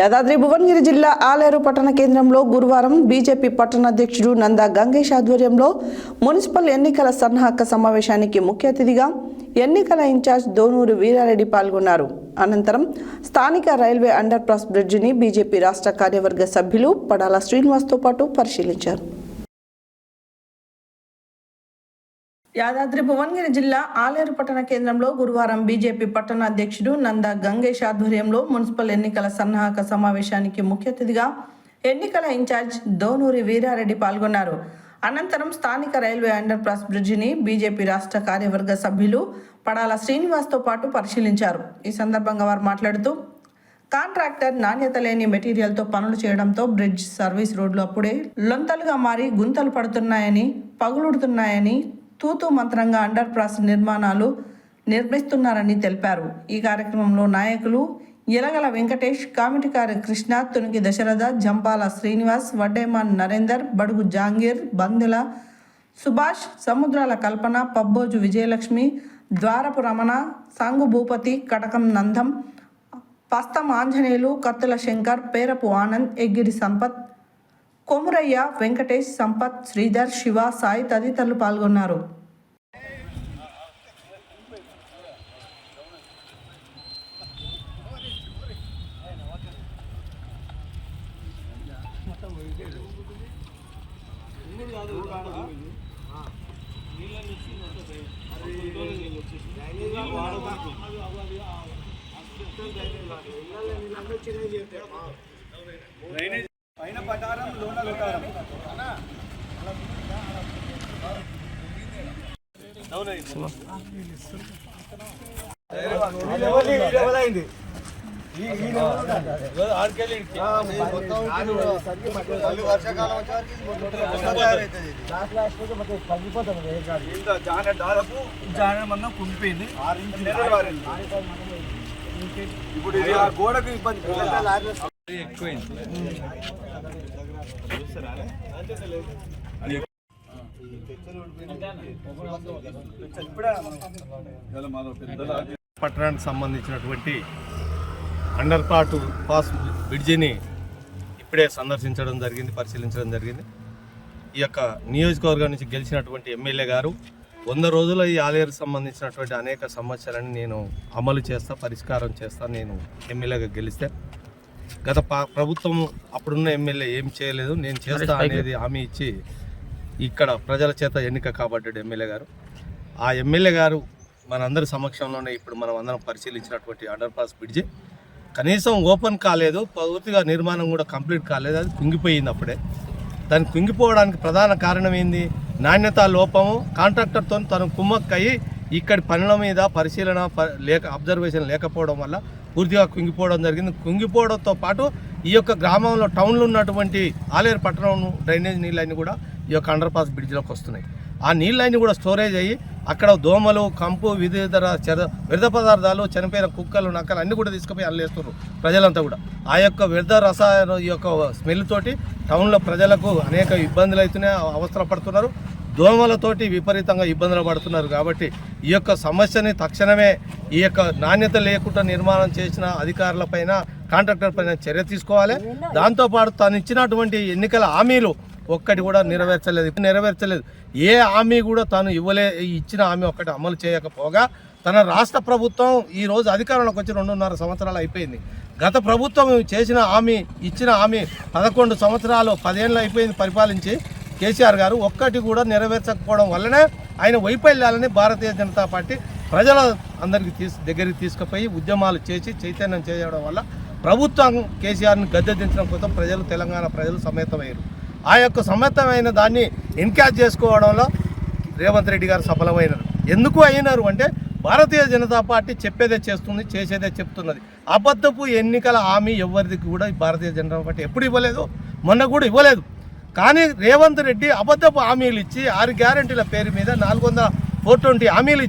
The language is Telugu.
యాదాద్రి భువనగిరి జిల్లా ఆలేరు పట్టణ కేంద్రంలో గురువారం బీజేపీ పట్టణ అధ్యక్షుడు నందా గంగేష్ ఆధ్వర్యంలో మున్సిపల్ ఎన్నికల సన్నాహక సమావేశానికి ముఖ్య అతిథిగా ఎన్నికల ఇన్ఛార్జ్ దోనూరు వీరారెడ్డి పాల్గొన్నారు. అనంతరం స్థానిక రైల్వే అండర్ పాస్ బ్రిడ్జిని బీజేపీ రాష్ట్ర కార్యవర్గ సభ్యులు పడాల శ్రీనివాస్తో పాటు పరిశీలించారు. యాదాద్రి భువనగిరి జిల్లా ఆలేరు పట్టణ కేంద్రంలో గురువారం బీజేపీ పట్టణ అధ్యక్షుడు నందా గంగేష్ ఆధ్వర్యంలో మున్సిపల్ ఎన్నికల సన్నాహక సమావేశానికి ముఖ్య అతిథిగా ఎన్నికల ఇన్ఛార్జ్ దోనూరి వీరారెడ్డి పాల్గొన్నారు. అనంతరం స్థానిక రైల్వే అండర్ పాస్ బ్రిడ్జిని బీజేపీ రాష్ట్ర కార్యవర్గ సభ్యులు పడాల శ్రీనివాస్తో పాటు పరిశీలించారు. ఈ సందర్భంగా వారు మాట్లాడుతూ కాంట్రాక్టర్ నాణ్యత లేని మెటీరియల్తో పనులు చేయడంతో బ్రిడ్జ్ సర్వీస్ రోడ్లు అప్పుడే లొంతలుగా మారి గుంతలు పడుతున్నాయని పగులుడుతున్నాయని తూతూ మంత్రంగా అండర్ పాస్ నిర్మాణాలు నిర్మిస్తున్నారని తెలిపారు. ఈ కార్యక్రమంలో నాయకులు ఎలగల వెంకటేష్ కామిటికారి కృష్ణ తునికి దశరథ జంపాల శ్రీనివాస్ వడ్డేమాన్ నరేందర్ బడుగు జాంగీర్ బందెల సుభాష్ సముద్రాల కల్పన పబ్బోజు విజయలక్ష్మి ద్వారపు రమణ సాంగు భూపతి కటకం నందం పస్తం ఆంజనేయులు కత్తుల శంకర్ పేరపు ఆనంద్ ఎగ్గిరి సంపత్ కొమురయ్య వెంకటేష్ సంపత్ శ్రీధర్ శివ సాయి తదితరులు పాల్గొన్నారు. పైన పటారం లోన లోటారం దాదాపు జాన మనం కుంగిపోయింది నెలలు వారింది. ఇప్పుడు ఆ గోడకు ఇబ్బంది పట్టణానికి సంబంధించినటువంటి అండర్ పార్ట్ పాస్ బ్రిడ్జిని ఇప్పుడే సందర్శించడం జరిగింది పరిశీలించడం జరిగింది. ఈ యొక్క నియోజకవర్గం నుంచి గెలిచినటువంటి ఎమ్మెల్యే గారు వంద రోజుల ఈ ఆలయానికి సంబంధించినటువంటి అనేక సమస్యలను నేను అమలు చేస్తా పరిష్కారం చేస్తా నేను ఎమ్మెల్యేగా గెలిస్తే గత ప్రభుత్వం అప్పుడున్న ఎమ్మెల్యే ఏం చేయలేదు నేను చేస్తా అనేది హామీ ఇచ్చి ఇక్కడ ప్రజల చేత ఎన్నిక కాబడ్డాడు ఎమ్మెల్యే గారు. ఆ ఎమ్మెల్యే గారు మనందరి సమక్షంలోనే ఇప్పుడు మనం అందరం పరిశీలించినటువంటి అండర్ పాస్ బ్రిడ్జి. కనీసం ఓపెన్ కాలేదు పూర్తిగా నిర్మాణం కూడా కంప్లీట్ కాలేదు అది కుంగిపోయింది అప్పుడే. దాన్ని కుంగిపోవడానికి ప్రధాన కారణం ఏంది? నాణ్యత లోపము కాంట్రాక్టర్తో తను కుమ్మక్కయి ఇక్కడి పనుల మీద పరిశీలన ప- లేక అబ్జర్వేషన్ లేకపోవడం వల్ల పూర్తిగా కుంగిపోవడం జరిగింది. కుంగిపోవడంతో పాటు ఈ యొక్క గ్రామంలో టౌన్లో ఉన్నటువంటి ఆలేరు పట్టణం డ్రైనేజ్ నీళ్ళన్నీ కూడా ఈ యొక్క అండర్ పాస్ బ్రిడ్జ్లోకి వస్తున్నాయి. ఆ నీళ్ళన్నీ కూడా స్టోరేజ్ అయ్యి అక్కడ దోమలు కంపు వివిధ చెర వ్యర్థ పదార్థాలు చనిపోయిన కుక్కలు నక్కలు అన్నీ కూడా తీసుకుపోయి అల్లేస్తున్నారు ప్రజలంతా కూడా. ఆ యొక్క వ్యర్థ రసాయన ఈ యొక్క స్మెల్ తోటి టౌన్లో ప్రజలకు అనేక ఇబ్బందులు అవుతున్నాయి అవసరం పడుతున్నారు. దోమలతోటి విపరీతంగా ఇబ్బందులు పడుతున్నారు కాబట్టి ఈ యొక్క సమస్యని తక్షణమే ఈ యొక్క నాణ్యత లేకుండా నిర్మాణం చేసిన అధికారులపైన కాంట్రాక్టర్ పైన చర్య తీసుకోవాలి. దాంతోపాటు తను ఇచ్చినటువంటి ఎన్నికల హామీలు ఒక్కటి కూడా నెరవేర్చలేదు. ఇప్పుడు నెరవేర్చలేదు. ఏ హామీ కూడా తాను ఇవ్వలే ఇచ్చిన హామీ ఒక్కటి అమలు చేయకపోగా తన రాష్ట్ర ప్రభుత్వం ఈ రోజు అధికారంలోకి వచ్చి రెండున్నర సంవత్సరాలు అయిపోయింది. గత ప్రభుత్వం చేసిన హామీ ఇచ్చిన హామీ పదకొండు సంవత్సరాలు పదేళ్ళు అయిపోయింది పరిపాలించి. కేసీఆర్ గారు ఒక్కటి కూడా నెరవేర్చకపోవడం వల్లనే ఆయన వైఫల్యాలని భారతీయ జనతా పార్టీ ప్రజల అందరికి తీసు దగ్గరికి తీసుకుపోయి ఉద్యమాలు చేసి చైతన్యం చేయడం వల్ల ప్రభుత్వం కేసీఆర్ని గద్దె దించడం కోసం ప్రజలు తెలంగాణ ప్రజలు సమేతమయ్యారు. ఆ యొక్క సమేతమైన దాన్ని ఎన్కాజ్ చేసుకోవడంలో రేవంత్ రెడ్డి గారు సఫలమైనారు. ఎందుకు అయినారు అంటే భారతీయ జనతా పార్టీ చెప్పేదే చేస్తుంది చేసేదే చెప్తున్నది. అబద్ధపు ఎన్నికల హామీ ఎవరిది కూడా భారతీయ జనతా పార్టీ ఎప్పుడు ఇవ్వలేదు మొన్న కూడా ఇవ్వలేదు. కానీ రేవంత్ రెడ్డి అబద్ధపు హామీలు ఇచ్చి ఆరు గ్యారంటీల పేరు మీద నాలుగు వందల ఫోర్ ట్వంటీ హామీలు